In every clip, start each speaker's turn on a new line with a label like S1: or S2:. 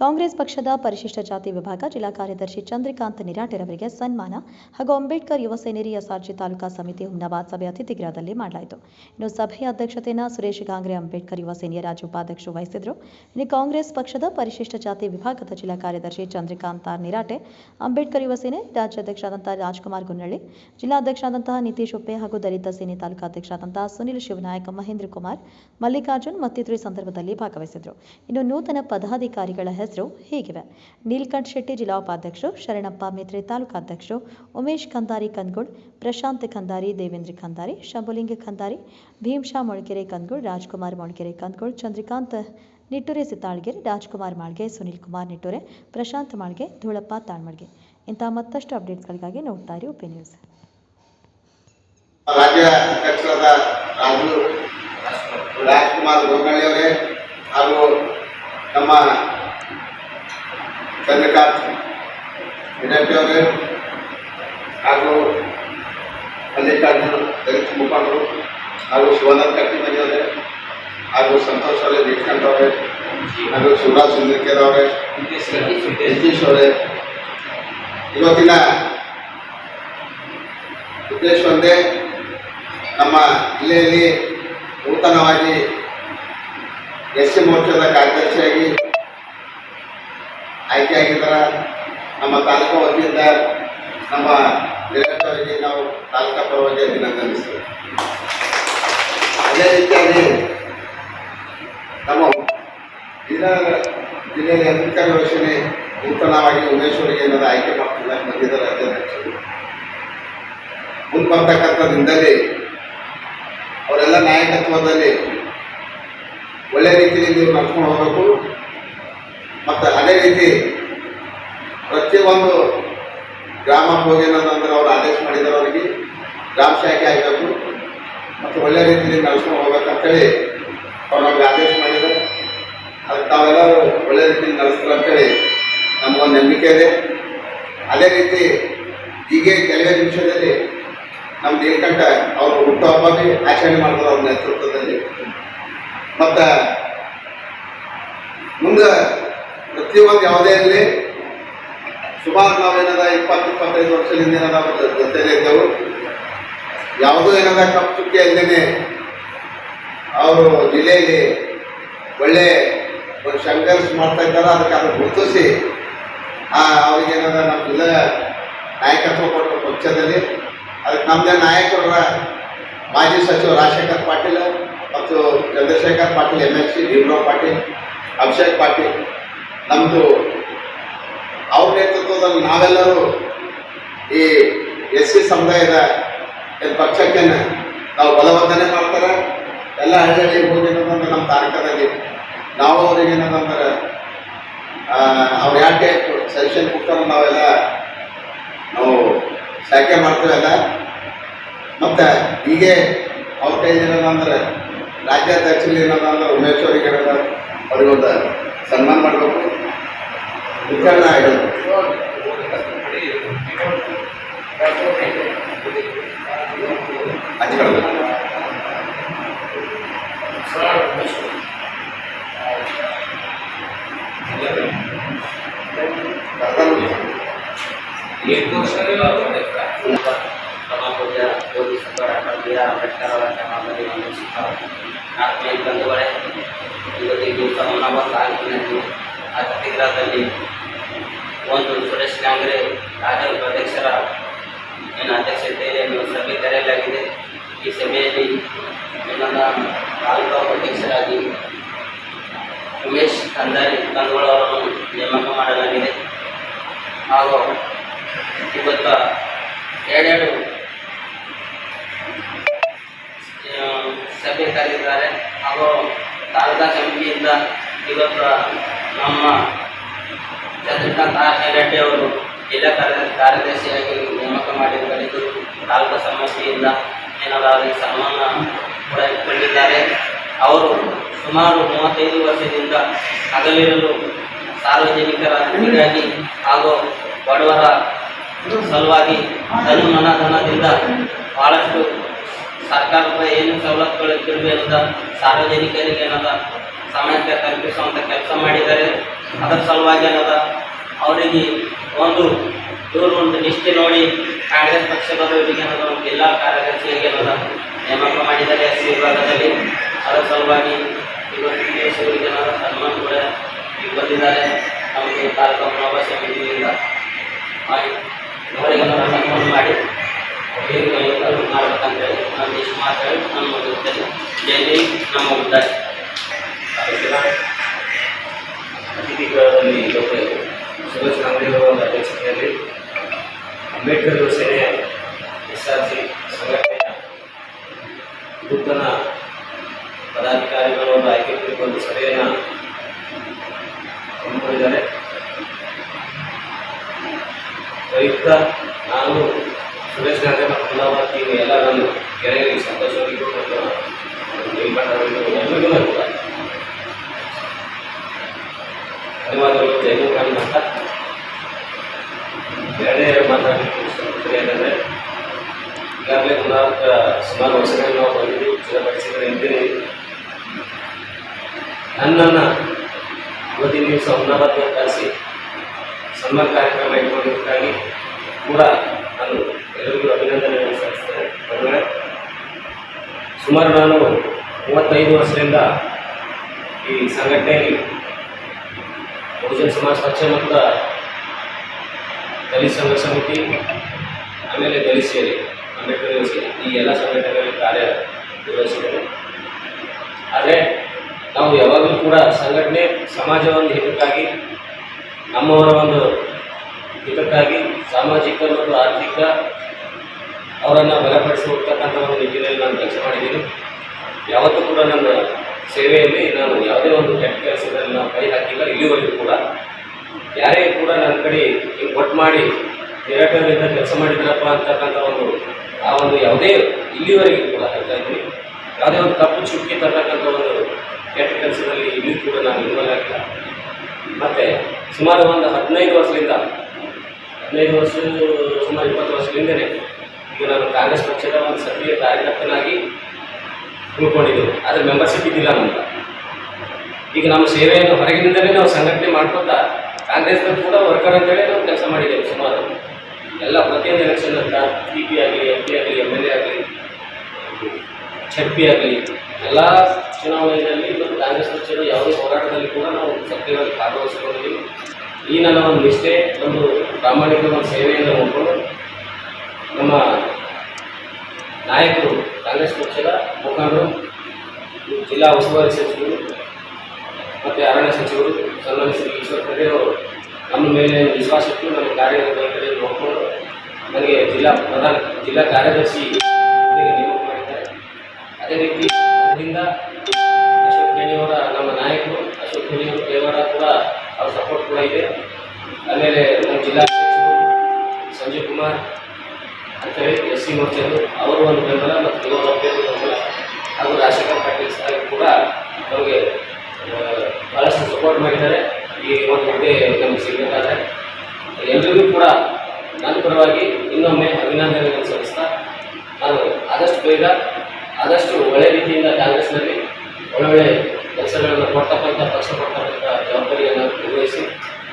S1: ಕಾಂಗ್ರೆಸ್ ಪಕ್ಷದ ಪರಿಶಿಷ್ಟ ಜಾತಿ ವಿಭಾಗ ಜಿಲ್ಲಾ ಕಾರ್ಯದರ್ಶಿ ಚಂದ್ರಕಾಂತ ನಿರಾಟೆ ರವರಿಗೆ ಸನ್ಮಾನ ಹಾಗೂ ಅಂಬೇಡ್ಕರ್ ಯುವ ಸೇನೇರಿ ಎಸ್ಆರ್ಜಿ ತಾಲೂಕಾ ಸಮಿತಿ ಹುಮ್ನಾಬಾದ್ ಸಭೆ ಅತಿಥಿಗೃಹದಲ್ಲಿ ಮಾಡಲಾಯಿತು. ಇನ್ನು ಸಭೆಯ ಅಧ್ಯಕ್ಷತೆಯನ್ನು ಸುರೇಶ್ ಗಾಂಗ್ರೆ, ಅಂಬೇಡ್ಕರ್ ಯುವ ಸೇನೆಯ ರಾಜ್ಯ ಉಪಾಧ್ಯಕ್ಷರು ವಹಿಸಿದರು. ಇನ್ನು ಕಾಂಗ್ರೆಸ್ ಪಕ್ಷದ ಪರಿಶಿಷ್ಟ ಜಾತಿ ವಿಭಾಗದ ಜಿಲ್ಲಾ ಕಾರ್ಯದರ್ಶಿ ಚಂದ್ರಕಾಂತ್ ನಿರಾಟೆ, ಅಂಬೇಡ್ಕರ್ ಯುವ ಸೇನೆ ರಾಜ್ಯಾಧ್ಯಕ್ಷರಾದಂತಹ ರಾಜ್ಕುಮಾರ್ ಗುನ್ನಳ್ಳಿ ಜಿಲ್ಲಾಧ್ಯಕ್ಷರಾದಂತಹ ನಿತೀಶ್ ಉಪ್ಪೆ ಹಾಗೂ ದಲಿತ ಸೇನೆ ತಾಲೂಕಾ ಅಧ್ಯಕ್ಷರಾದಂತಹ ಸುನಿಲ್ ಶಿವನಾಯಕ, ಮಹೇಂದ್ರ ಕುಮಾರ್, ಮಲ್ಲಿಕಾರ್ಜುನ್ ಮತ್ತಿತರ ಸಂದರ್ಭದಲ್ಲಿ ಭಾಗವಹಿಸಿದರು. ಇನ್ನು ನೂತನ ಪದಾಧಿಕಾರಿಗಳ ಹೆಸರು ಹೀಗಿವೆ. ನೀಲ್ಕಂಠ್ ಶೆಟ್ಟಿ ಜಿಲ್ಲಾ ಉಪಾಧ್ಯಕ್ಷರು, ಶರಣಪ್ಪ ಮೇತ್ರೆ ತಾಲೂಕಾಧ್ಯಕ್ಷರು ಉಮೇಶ್ ಕಂದಾರಿ ಕಂದಗೋಡ್ ಪ್ರಶಾಂತ್ ಕಂದಾರಿ, ದೇವೇಂದ್ರ ಕಂದಾರಿ, ಶಂಭುಲಿಂಗ ಕಂದಾರಿ ಭೀಮಶಾ ಮೊಳಕೆರೆ ಕಂದಗೋಡ್ ರಾಜ್ಕುಮಾರ್ ಮೊಳಕೆರೆ ಕಂದಗೋಡ್ ಚಂದ್ರಕಾಂತ್ ನಿಟ್ಟೂರೆ ಸಿತಾಳ್ಗೆರೆ, ರಾಜ್ಕುಮಾರ್ ಮಾಳ್ಗೆ, ಸುನೀಲ್ ಕುಮಾರ್ ನಿಟ್ಟೂರೆ, ಪ್ರಶಾಂತ್ ಮಾಳ್ಗೆ, ಧೂಳಪ್ಪ ತಾಳ್ಮಳ್ಗೆ ಇಂತಹ ಮತ್ತಷ್ಟು ಅಪ್ಡೇಟ್ಸ್ಗಳಿಗಾಗಿ ನೋಡ್ತಾ ಇರಿ ಉಪಿ ನ್ಯೂಸ್.
S2: ರಾಜ್ಯ ಅಧ್ಯಕ್ಷರಾದ ರಾಜು, ರಾಜ್ಕುಮಾರ್ ಅವರೇ ಹಾಗೂ ನಮ್ಮ ಚಂದ್ರಕಾಂತ್ ವಿನಂತಿ ಅವರೇ ಹಾಗೂ ಮಲ್ಲಿಕಾರ್ಜುನ್ ದಲಿತ ಮುಖಂಡರು ಹಾಗೂ ಶಿವಾನಂದ ಕಟ್ಟಿಮನಿ ಅವರೇ ಹಾಗೂ ಸಂತೋಷ್ ಅವರೇ ನೀಲಕಂಠ ಅವರೇ, ಹಾಗೂ ಶಿವರಾಜ್ ಸುಂದರ್ಕೇರ್ ಅವರೇ, ನಿತೀಶ್ ಅವರೇ. ಇವತ್ತಿನ ಉದ್ದೇಶ ಒಂದೇ, ನಮ್ಮ ಜಿಲ್ಲೆಯಲ್ಲಿ ನೂತನವಾಗಿ ಎಸ್ ಸಿ ಮೋರ್ಚಾದ ಕಾರ್ಯದರ್ಶಿಯಾಗಿ ಆಯ್ಕೆಯಾಗಿದ್ದಾರೆ ನಮ್ಮ ತಾಲೂಕು ವತಿಯಿಂದ ನಮ್ಮ ನಿರಂತರವಾಗಿ ನಾವು ತಾಲೂಕಾ ಪರವಾಗಿ ಅಭಿನಂದನಿಸ್ತೇವೆ. ಅದೇ ರೀತಿಯಾಗಿ ನಮ್ಮ ಬೀದರ್ ಜಿಲ್ಲೆಯಲ್ಲಿ ಅಧಿಕಾರ ಯೋಜನೆ ನೂತನವಾಗಿ ಉಮೇಶ್ವರಿಗೆ ಏನಾದ್ರು ಆಯ್ಕೆ ಮಾಡ್ತಿದ್ದಾರೆ ಬಂದಿದ್ದಾರೆ ಅಧ್ಯಕ್ಷರು ಮುಂದೆ ಬರ್ತಕ್ಕಂಥ ದಿನದಲ್ಲಿ ಅವರೆಲ್ಲ ನಾಯಕತ್ವದಲ್ಲಿ ಒಳ್ಳೆ ರೀತಿಯಲ್ಲಿ ನಡ್ಕೊಂಡು ಹೋಗಬೇಕು. ಮತ್ತು ಅದೇ ರೀತಿ ಪ್ರತಿಯೊಂದು ಗ್ರಾಮಕ್ಕೆ ಹೋಗಿ ಅನ್ನೋದಂದ್ರೆ ಅವ್ರು ಆದೇಶ ಮಾಡಿದ್ದಾರೆ ಅವರಿಗೆ. ಗ್ರಾಮ ಶಾಖೆ ಆಗಬೇಕು. ಮತ್ತು ಒಳ್ಳೆ ರೀತಿಯಲ್ಲಿ ನಡೆಸ್ಕೊಂಡು ಹೋಗ್ಬೇಕಂತೇಳಿ ಅವ್ರು ನಮಗೆ ಆದೇಶ ಮಾಡಿದ್ದಾರೆ ಅದಕ್ಕೆ ತಾವೆಲ್ಲರೂ ಒಳ್ಳೆ ರೀತಿಯಲ್ಲಿ ನಡೆಸ್ತಾರೆ ಅಂತೇಳಿ ನಮಗೊಂದು ನಂಬಿಕೆ ಇದೆ. ಅದೇ ರೀತಿ ಹೀಗೆ ಕೆಲವೇ ನಿಮಿಷದಲ್ಲಿ ನಮ್ಮ ನೀಲಕಂಠ ಅವರು ಹುಟ್ಟುಹಬ್ಬಕ್ಕೆ ಆಚರಣೆ ಮಾಡ್ತಾರೆ ಅವ್ರ ನೇತೃತ್ವದಲ್ಲಿ. ಮತ್ತು ಮುಂದೆ ಪ್ರತಿಯೊಂದು ಯಾವುದೇ ಇರಲಿ, ಸುಮಾರು ನಾವೇನದ ಇಪ್ಪತ್ತು, ಇಪ್ಪತ್ತೈದು ವರ್ಷದಿಂದ ಏನದ ಜೊತೆಲೇ ಇದ್ದೆವು. ಯಾವುದೂ ಏನದ ಕಪ್ಪು ಚುಕ್ಕಿ ಇಲ್ಲದೇ ಅವರು ಜಿಲ್ಲೆಯಲ್ಲಿ ಒಳ್ಳೆ ಒಂದು ಸಂಘರ್ಷ ಮಾಡ್ತಾ ಇದ್ದಾರೆ ಅದಕ್ಕೆ ಅದನ್ನು ಗುರುತಿಸಿ ಅವ್ರಿಗೇನದ ನಮ್ಮ ಜಿಲ್ಲೆ ನಾಯಕತ್ವ ಕೊಟ್ಟರು ಪಕ್ಷದಲ್ಲಿ, ಅದಕ್ಕೆ ನಮ್ಮದೇ ನಾಯಕರ ಮಾಜಿ ಸಚಿವ ರಾಜಶೇಖರ್ ಪಾಟೀಲ್ ಮತ್ತು Chandrashekhar Patil M L C Bhimrao Patil, Abhishek Patil ನಮ್ಮದು ಅವ್ರ ನೇತೃತ್ವದಲ್ಲಿ ನಾವೆಲ್ಲರೂ ಈ ಎಸ್ ಸಿ ಸಮುದಾಯದ ಪಕ್ಷಕ್ಕೆ ನಾವು ಬಲವರ್ಧನೆ ಮಾಡ್ತಾರೆ. ಎಲ್ಲ ಹಳ್ಳಿಯಲ್ಲಿ ಹೋಗಿ ಏನಂತಂದ್ರೆ ನಮ್ಮ ತಾರಕದಲ್ಲಿ ನಾವು ಅವ್ರಿಗೆ ಏನದಂದ್ರೆ ಅವ್ರು ಯಾಕೆ ಸೆಕ್ಷನ್ ಕೊಡ್ತಾರೋ ನಾವೆಲ್ಲ ನಾವು ಶಾಖೆ ಮಾಡ್ತೀವಲ್ಲ ಮತ್ತು ಹೀಗೆ ಅವ್ರ ಕೈ ಏನದಂದ್ರೆ ರಾಜ್ಯಾಧ್ಯಕ್ಷರು ಏನಂದ್ರೆ ಉಮೇಶ್ ಅವರಿಗೆ ಏನದ ಅವ್ರಿಗೊಂದು ಸನ್ಮಾನ ಮಾಡಬೇಕು ವಿಚಾರ ಹೇಳಬೇಕು ಹಂಚ್ಕೊಳ್ಬೇಕು ಕರ್ಕೊಂಡು
S3: ಸಭಾಪತಿಯ Bodhisattva doctor B R Ambedkar ಅವರ ಕ್ರಮದಲ್ಲಿ ವಂದಿಸುತ್ತಾ ಆತ್ಮೀಯ ಬಂಧುಗಳೇ ಇವತ್ತಿನ ದಿವಸ ಹುಮ್ನಾಬಾದ್ ತಾಲೂಕಿನಲ್ಲಿ ಅತಿಥಿಗೃಹದಲ್ಲಿ ಒಂದು ಸುರೇಶ್ ಕಾಂಗ್ರೆ ರಾಜ್ಯ ಉಪಾಧ್ಯಕ್ಷರ ಏನು ಅಧ್ಯಕ್ಷತೆಯಲ್ಲಿ ಒಂದು ಸಭೆ ಕರೆಯಲಾಗಿದೆ ಈ ಸಭೆಯಲ್ಲಿ ನನ್ನ ತಾಲೂಕಾ ಉಪಾಧ್ಯಕ್ಷರಾಗಿ ಉಮೇಶ್ ಕಂದಾರಿ ಕಂದಗೋಳ ಅವರನ್ನು ನೇಮಕ ಮಾಡಲಾಗಿದೆ ಹಾಗೂ ಇವತ್ತು ಎರಡೆರಡು ಸಭೆ ಕರೆದಿದ್ದಾರೆ ಹಾಗೂ ತಾಲೂಕಾ ಸಮಿತಿಯಿಂದ ಇವತ್ತು ನಮ್ಮ ಚಂದ್ರಕಾಂತ್ ಆರ್ ಹೆಗಡೆ ಅವರು ಜಿಲ್ಲಾ ಕಾರ್ಯ ಕಾರ್ಯದರ್ಶಿಯಾಗಿ ನೇಮಕ ಮಾಡಿದ್ದು ತಾಲೂಕಾ ಸಮಿತಿಯಿಂದ ಏನಾದರೂ ಅವರಿಗೆ ಸನ್ಮಾನ ಇಟ್ಕೊಂಡಿದ್ದಾರೆ. ಅವರು ಸುಮಾರು ಮೂವತ್ತೈದು ವರ್ಷದಿಂದ ಹಗಲಿರಲು ಸಾರ್ವಜನಿಕರ ಅನುಕೂಲಕ್ಕಾಗಿ ಹಾಗೂ ಬಡವರ ಸಲುವಾಗಿ ತನು ಮನಧನದಿಂದ ಭಾಳಷ್ಟು ಸರ್ಕಾರದ ಏನು ಸವಲತ್ತುಗಳು ಅಂತ ಸಾರ್ವಜನಿಕರಿಗೆ ಏನದ ಸಮಯಕ್ಕೆ ತಲುಪಿಸುವಂಥ ಕೆಲಸ ಮಾಡಿದ್ದಾರೆ. ಅದರ ಸಲುವಾಗಿ ಏನದ ಅವರಿಗೆ ಒಂದು ದೂರು ಒಂದು ನಿಷ್ಠೆ ನೋಡಿ ಕಾಂಗ್ರೆಸ್ ಪಕ್ಷದವರಿಗೆ ಏನದ ಒಂದು ಜಿಲ್ಲಾ ಕಾರ್ಯದರ್ಶಿಯಾಗಿ ಏನದ ನೇಮಕ ಮಾಡಿದ್ದಾರೆ ಎಸ್ ಸಿ ವಿಭಾಗದಲ್ಲಿ. ಅದರ ಸಲುವಾಗಿ ಇವತ್ತು ಸನ್ಮಾನ ಕೂಡ ಬಂದಿದ್ದಾರೆ. ನಮಗೆ ತಾಲೂಕು ಪ್ರವಾಸ ಸಮಿತಿಯಿಂದ ಮಾಡಿ, ಅವರಿಗೆ ನಾವು ಸನ್ಮಾನ ಮಾಡಿ ಏನು ಮಾಡ್ಬೇಕಂತೇಳಿ ನಾನು ಇಷ್ಟು ಮಾತಾಡಿ ನಾನು ಮುಗಿಸ್ತೇನೆ ಜೈ ಜೈ ನಮ್ಮ ಉದ್ದಾರ
S4: ತಾಲೂಕಿನ ಅತಿಥಿಗಳಲ್ಲಿ ಡಾಕ್ಟರ್ ಸುರೇಶ್ ಅಂಗಡಿಯವರ ಒಂದು ಅಧ್ಯಕ್ಷತೆಯಲ್ಲಿ ಅಂಬೇಡ್ಕರ್ ಯುವ ಸೇನೆ ಎಸ್ ಆರ್ ಸಿ ಸಂಘಟನೆಯ ನೂತನ ಪದಾಧಿಕಾರಿಗಳು ಒಂದು ಆಯ್ಕೆ ಕುರಿತು ಒಂದು ಸಭೆಯನ್ನು ಹಮ್ಮಿಕೊಂಡಿದ್ದಾರೆ ಪ್ರಯುಕ್ತ ನಾನು ಸುರೇಶ್ ಗಾಂಧಿ ಮತ್ತು ಪುನಃ ಟೀಮ್ ಎಲ್ಲ ನನ್ನ ಗೆಳೆಯರಿಗೆ ಸಂತೋಷವಾಗಿ ಮತ್ತು ಎಲ್ಲರಿಗೂ ಕೂಡ ಧನ್ಯವಾದಗಳು ಏನಂದರೆ ಈಗಾಗಲೇ ಮುನ್ನಾಲ್ಕ ಸುಮಾರು ವರ್ಷಗಳಲ್ಲಿ ನಾವು ಬಂದಿದ್ದೀವಿ ಸ್ಥಿರಪಡಿಸಿದರೆ ಇದ್ದೀನಿ ನನ್ನನ್ನು ಇವತ್ತಿನ ದಿವಸ ಹುಮ್ನಾಬಾದ್ಗೆ ಕರೆಸಿ ಸನ್ಮಾನ ಕಾರ್ಯಕ್ರಮ ಇಟ್ಕೊಂಡಿದ್ದಕ್ಕಾಗಿ ಕೂಡ ನಾನು ಎಲ್ಲರಿಗೂ ಅಭಿನಂದನೆಗಳನ್ನು ಸಲ್ಲಿಸ್ತೇನೆ. ಸುಮಾರು ನಾನು ಮೂವತ್ತೈದು ವರ್ಷದಿಂದ ಈ ಸಂಘಟನೆಯಲ್ಲಿ ಬಹುಜನ ಸಮಾಜ ಪಕ್ಷ ಮತ್ತು ದಲಿತ ಸಂಘ ಸಮಿತಿ, ಆಮೇಲೆ ದಲಿತ ಸೇರಿ ಅಂಬೇಡ್ಕರ್ ಸೇರಿ ಈ ಎಲ್ಲ ಸಂಘಟನೆಗಳಲ್ಲಿ ಕಾರ್ಯ ನಿರ್ವಹಿಸಿದ್ದೇನೆ. ಆದರೆ ನಾವು ಯಾವಾಗಲೂ ಕೂಡ ಸಂಘಟನೆ ಸಮಾಜ ಒಂದು ಹಿತಕ್ಕಾಗಿ, ನಮ್ಮವರ ಒಂದು ಹಿತಕ್ಕಾಗಿ ಸಾಮಾಜಿಕ ಮತ್ತು ಆರ್ಥಿಕ ಅವರನ್ನು ಬಲಪಡಿಸಿ ಹೋಗ್ತಕ್ಕಂಥ ಒಂದು ನಿಟ್ಟಿನಲ್ಲಿ ನಾನು ಕೆಲಸ ಮಾಡಿದ್ದೀನಿ. ಯಾವತ್ತೂ ಕೂಡ ನನ್ನ ಸೇವೆಯಲ್ಲಿ ನಾನು ಯಾವುದೇ ಒಂದು ಕೆಟ್ಟ ಕೆಲಸದಲ್ಲಿ ನಾವು ಕೈ ಹಾಕಿಲ್ಲ, ಇಲ್ಲಿವರೆಗೂ ಕೂಡ. ಯಾರೇ ಕೂಡ ನನ್ನ ಕಡೆ ಹಿಂಗೆ ಒಟ್ಟು ಮಾಡಿ ನಿರಾಟದಿಂದ ಕೆಲಸ ಮಾಡಿದ್ರಪ್ಪ ಅಂತಕ್ಕಂಥ ಒಂದು, ಆ ಒಂದು ಯಾವುದೇ ಇಲ್ಲಿವರೆಗೂ ಕೂಡ ಹೇಳ್ತಾ ಇದ್ದೀನಿ. ಯಾವುದೇ ಒಂದು ತಪ್ಪು ಚುಕ್ಕಿ ತರ್ತಕ್ಕಂಥ ಒಂದು ಕೆಟ್ಟ ಕೆಲಸದಲ್ಲಿ ಇಲ್ಲಿ ಕೂಡ ನಾನು ಇನ್ವಾಲ್ವ್ ಆಗಿಲ್ಲ. ಮತ್ತು ಸುಮಾರು ಒಂದು ಹದಿನೈದು ವರ್ಷದಿಂದ, ಹದಿನೈದು ವರ್ಷ, ಸುಮಾರು ಇಪ್ಪತ್ತು ವರ್ಷದಿಂದಲೇ ಈಗ ನಾನು ಕಾಂಗ್ರೆಸ್ ಪಕ್ಷದ ಒಂದು ಸಕ್ರಿಯ ಕಾರ್ಯಕರ್ತನಾಗಿ ಉಳ್ಕೊಂಡಿದ್ದೆವು ಆದರೆ ಮೆಂಬರ್ಶಿಪ್ ಇದ್ದಿಲ್ಲ ನಮ್ಗೆ ಈಗ ನಮ್ಮ ಸೇವೆಯನ್ನು ಹೊರಗಿನಿಂದಲೇ ನಾವು ಸಂಘಟನೆ ಮಾಡ್ಕೊತಾ ಕಾಂಗ್ರೆಸ್ನ ಕೂಡ ವರ್ಕರ್ ಅಂತೇಳಿ ನಾವು ಕೆಲಸ ಮಾಡಿದ್ದೇವೆ ಸುಮಾರು. ಎಲ್ಲ ಪ್ರತಿಯೊಂದು ಎಲೆಕ್ಷನ್ ಅಂತ ಸಿ ಪಿ ಆಗಲಿ ಎಂ ಪಿ ಆಗಲಿ ಎಂ ಎಲ್ ಎ ಆಗಲಿ ಪಿ ಆಗಲಿ, ಎಲ್ಲ ಚುನಾವಣೆಯಲ್ಲಿ ಮತ್ತು ಕಾಂಗ್ರೆಸ್ ಪಕ್ಷದ ಯಾವುದೇ ಹೋರಾಟದಲ್ಲಿ ಕೂಡ ನಾವು ಸಕ್ರಿಯವಾಗಿ ಭಾಗವಹಿಸಿಕೊಂಡಿದ್ದೀವಿ. ಈ ನನ್ನ ಒಂದು ನಿಷ್ಠೆ, ಒಂದು ಪ್ರಾಮಾಣಿಕ ಒಂದು ಸೇವೆಯನ್ನು ನೋಡಿಕೊಂಡು ನಮ್ಮ ನಾಯಕರು ಕಾಂಗ್ರೆಸ್ ಪಕ್ಷದ ಮುಖಂಡರು, ಜಿಲ್ಲಾ ಉಸ್ತುವಾರಿ ಸಚಿವರು ಮತ್ತು ಅರಣ್ಯ ಸಚಿವರು ಸನ್ಮಾನ್ಯ ಶ್ರೀ ಈಶ್ವರ್ ನಮ್ಮ ಮೇಲೆ ವಿಶ್ವಾಸ ಇಟ್ಟು ನಮ್ಮ ಕಾರ್ಯಕರ್ತರಿಗೆ ನೋಡಿಕೊಂಡು ನನಗೆ ಜಿಲ್ಲಾ ಪ್ರಧಾನ ಜಿಲ್ಲಾ ಕಾರ್ಯದರ್ಶಿ ನೇಮಕ ಮಾಡಿದ್ದಾರೆ. ಅದೇ ರೀತಿ ಅದರಿಂದ ಅಶೋಕ್ ಖೇಣಿಯವರ ನಮ್ಮ ನಾಯಕರು, ಅಶೋಕ್ ಖೇಣಿಯವರು ದೇವರ ಕೂಡ ಅವ್ರ ಸಪೋರ್ಟ್ ಕೂಡ ಇದೆ. ಆಮೇಲೆ ನಮ್ಮ ಜಿಲ್ಲಾಧ್ಯಕ್ಷರು ಸಂಜೀವ್ ಕುಮಾರ್ ಅಂತೇಳಿ ಎಸ್ ಸಿ ಮೂರ್ತಿಯವರು ಅವರು ಒಂದು ಬೆಂಬಲ ಮತ್ತು ಇವರು ಅಭ್ಯರ್ಥಿ ಬೆಂಬಲ ಹಾಗೂ ರಾಜಶೇಖರ್ ಪಾಟೀಲ್ ಸರ್ ಕೂಡ ನಮಗೆ ಭಾಳಷ್ಟು ಸಪೋರ್ಟ್ ಮಾಡಿದ್ದಾರೆ. ಈ ಒಂದು ಹುದ್ದೆ ನಮಗೆ ಸಿಗಬೇಕಾದ್ರೆ. ಎಲ್ರಿಗೂ ಕೂಡ ನನ್ನ ಪರವಾಗಿ ಇನ್ನೊಮ್ಮೆ ಅಭಿನಂದನೆಗಳನ್ನು ಸಲ್ಲಿಸ್ತಾ ನಾನು ಆದಷ್ಟು ಬೇಗ, ಆದಷ್ಟು ಒಳ್ಳೆ ರೀತಿಯಿಂದ ಕಾಂಗ್ರೆಸ್ನಲ್ಲಿ ಒಳ್ಳೊಳ್ಳೆ ಕೆಲಸಗಳನ್ನು ಕೊಡ್ತಕ್ಕಂಥ ಪಕ್ಷ ಕೊಡ್ತಕ್ಕಂಥ ಜವಾಬ್ದಾರಿಯನ್ನು ನಿರ್ವಹಿಸಿ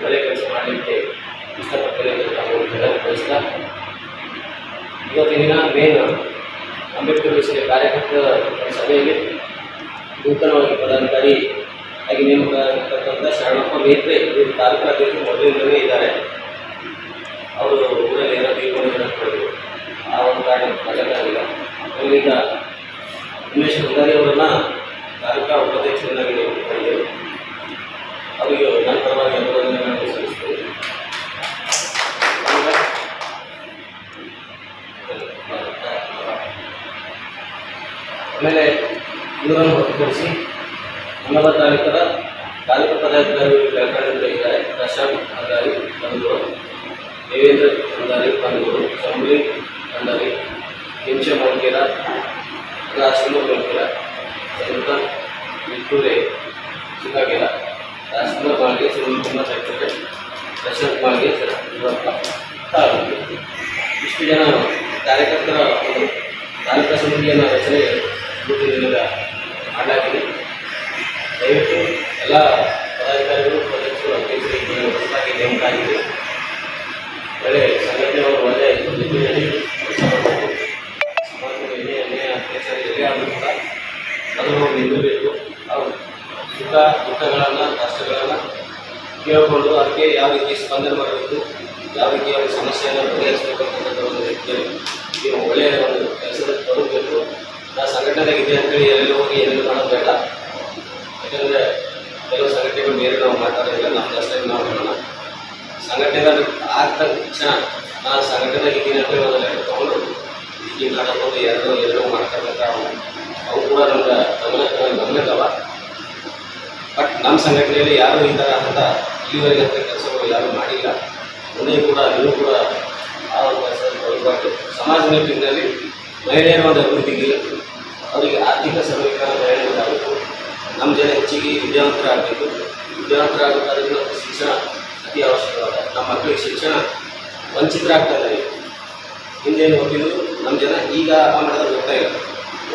S4: ಒಳ್ಳೆ ಕೆಲಸ ಮಾಡಲಿಕ್ಕೆ ಇಷ್ಟಪಡ್ತೇನೆ ಅಂತ ನಾವು ಹೇಳಕ್ಕೆ ಬಯಸ್ತಾ ಇವತ್ತಿನ ದಿನ ಮೇನ್ ಅಂಬೇಡ್ಕರ್ ವಿಷಯ ಕಾರ್ಯಕರ್ತರ ಸಭೆಯಲ್ಲಿ ನೂತನವಾಗಿ ಪದಾಧಿಕಾರಿ ಆಗಿ ನೇಮಕ ಆಗಿರ್ತಕ್ಕಂಥ ಶರಣಪ್ಪ ಮೇತ್ರೆ ಇವರು ತಾಲೂಕು ಅಧ್ಯಕ್ಷರು ಮೊದಲಿಂದಲೇ ಇದ್ದಾರೆ. ಅವರು ಊರಲ್ಲಿ ಏನೋ ಅಂತ ಆ ಒಂದು ಕಾರ್ಯ ಬರಲಿಲ್ಲ ಅವರಿಂದ ಉಮೇಶ್ ಭಂಡಾರಿ ಅವರನ್ನ ತಾಲೂಕಾ ಉಪಾಧ್ಯಕ್ಷರನ್ನಾಗಿ ಅವರಿಗೆ ನನ್ನ ಪರವಾಗಿ ಅಭಿನಂದನೆಗಳನ್ನು ಆಮೇಲೆ ಇವರನ್ನು ಹೊರತುಪಡಿಸಿ ಹನ್ನೊಂದು ತಾರೀಕರ ತಾಲೂಕು ಪದಾಧಿಕಾರಿ ಇದ್ದಾರೆ. ಪ್ರಶಾಂತ್ ಅಂದಾರಿ ಬಂದೂರು ದೇವೇಂದ್ರ ಅಂದಾರಿ ಬಂದೂರು ಶಂಭುಲಿ ಅಂದಾರಿ ಹಿಂಚ ಮೊಳಕೆರ ರಾಜಶಿವಮೊಗ್ಗ ಮೊಳಕೆರ ಚಂದ್ರಕಾಂತ್ ನಿಟ್ಟೂರೆ ಚಿಕ್ಕಗೆರ ರಾಜ್ಕುಮಾರ್ ಮಾಳ್ಗೆ ಶಿವಕುಮಾರ್ ಕುಮಾರ್ ಸರ್ಟಿಫಿಕೇಟ್ ಪ್ರಶಾಂತ್ ಮಾಳ್ಗೆ ಇಷ್ಟು ಜನ ಕಾರ್ಯಕರ್ತರ ತಾಲೂಕಾ ಸಮಿತಿಯನ್ನು ರಚನೆ ಇವತ್ತಿನಿಂದ ಮಾಡಲಾಗಿದೆ ದಯವಿಟ್ಟು ಎಲ್ಲ ಪದಾಧಿಕಾರಿಗಳು ಸದಸ್ಯರು ಅಧ್ಯಕ್ಷರು ಹೊಸದಾಗಿ ನೇಮಕ ಆಗಿದೆ ಒಳ್ಳೆ ಸಂಘಟನೆಯವರು ಒಳ್ಳೆ ರೀತಿಯಲ್ಲಿ ಎಲ್ಲೇ ಆದರೂ ಕೂಡ ನಿಲ್ಲಬೇಕು ಅವರು ಸುಖ, ದುಃಖಗಳನ್ನು, ಕಷ್ಟಗಳನ್ನು ಕೇಳಿಕೊಂಡು ಅದಕ್ಕೆ ಯಾವ ರೀತಿ ಸ್ಪಂದನೆ ಮಾಡಬೇಕು, ಯಾವ ರೀತಿಯ ಅವ್ರ ಸಮಸ್ಯೆಯನ್ನು ಬಗೆಹರಿಸಬೇಕು ಅಂತಕ್ಕಂಥ ಒಂದು ನೀವು ಒಳ್ಳೆಯ ಒಂದು ಕೆಲಸದ ತೊಡಗಬೇಕು ನಾ ಸಂಘಟನೆಗಿದೆ ಅಂತೇಳಿ ಎಲ್ಲೆಲ್ಲಿ ಹೋಗಿ ಎಲ್ಲಿ ಮಾಡೋದು ಬೇಡ. ಯಾಕಂದರೆ ಕೆಲವು ಸಂಘಟನೆಗಳು ಬೇರೆ ನಾವು ಮಾತಾಡೋದಿಲ್ಲ, ನಮ್ಮ ಜಾಸ್ತಿ ನಾವು ಮಾಡೋಣ ಸಂಘಟನೆಗಳು ಆಗ್ತ ತಕ್ಷಣ ಸಂಘಟನೆ ಇದ್ದೀನಿ ಅಂತ ಒಂದು ತಗೊಂಡು ಈ ನಾಟಕಗಳು ಎರಡು ಎಲ್ಲರೂ ಮಾಡ್ತಕ್ಕಂಥ ಅವು ಕೂಡ ನಮ್ಗೆ ಗಮನ ಗಮನಕ್ಕವ. ಬಟ್ ನಮ್ಮ ಸಂಘಟನೆಯಲ್ಲಿ ಯಾರು ಈ ಥರ ಅಂತ ಇಲ್ಲಿವರೆಗೆ ಅಂತ ಕೆಲಸಗಳು ಯಾರೂ ಮಾಡಿಲ್ಲ. ಮುಂದೆ ಕೂಡ ನೀವು ಕೂಡ ಆ ಒಂದು ಕೆಲಸದಲ್ಲಿ ಸಮಾಜ ನಿಟ್ಟಿನಲ್ಲಿ ಮಹಿಳೆಯರ ಒಂದು ಅಭಿವೃದ್ಧಿಗೆ ಅವರಿಗೆ ಆರ್ಥಿಕ ಸಬಲೀಕರಣ ಮಹಿಳೆಯರಾಗಬೇಕು ನಮ್ಮ ಜನ ಹೆಚ್ಚಿಗೆ ವಿದ್ಯಾವಂತರಾಗಬೇಕು. ವಿದ್ಯಾವಂತರಾಗಬೇಕಾದ್ರೆ ಶಿಕ್ಷಣ ಅತಿ ಅವಶ್ಯಕವಾದ. ನಮ್ಮ ಮಕ್ಕಳಿಗೆ ಶಿಕ್ಷಣ ವಂಚಿತರಾಗ್ತಾ ಇದ್ದಾರೆ. ಹಿಂದೇನು ಓದಿದ್ರು ನಮ್ಮ ಜನ ಈಗ ಆ ಮಟ್ಟದಲ್ಲಿ ಓದ್ತಾ ಇಲ್ಲ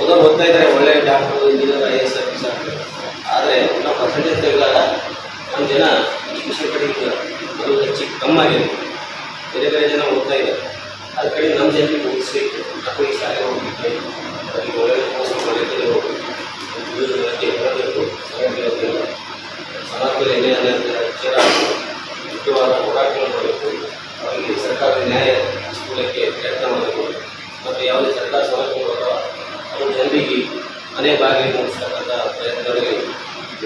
S4: ಓದೋರು ಓದ್ತಾ ಇದ್ದಾರೆ, ಒಳ್ಳೆ doctor, engineer, I S officer ಆದರೆ ನಮ್ಮ ಪರ್ಸೆಂಟೇಜ್ ತೆಗೆದಾಗ ನಮ್ಮ ಜನ ಎಜುಕೇಷನ್ ಕಡೆಗೆ ಅದು ಹೆಚ್ಚಿಗೆ ಕಮ್ಮಾಗಿದೆ. ಬೇರೆ ಬೇರೆ ಜನ ಓದ್ತಾ ಇದ್ದಾರೆ. ಅದ್ರ ಕಡೆ ನಮ್ಮ ಜನರಿಗೆ ಓದಿಸ್ಬೇಕು ಮಕ್ಕಳಿಗೆ ಸೌಲಭ್ಯಗಳು ಬರ್ತಾವ ಅದು ಜನರಿಗೆ ಮನೆ ಬಾಗಿಲು ಮುಗಿಸ್ತಕ್ಕಂಥ ಪ್ರಯತ್ನಗಳಿಗೆ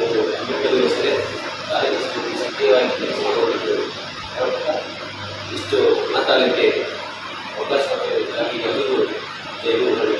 S4: ಒಂದು ಅಂಬೇಡ್ಕರ್ ಯೋಜನೆ ಕಾರ್ಯದರ್ಶಿ ಸಕ್ರಿಯವಾಗಿ ಕೆಲಸ ಮಾಡುವುದು ಇಷ್ಟು ಮಾತಾಡಲಿಕ್ಕೆ ಅವಕಾಶ ಎಲ್ಲರಿಗೂ ಜೈ ಗುರು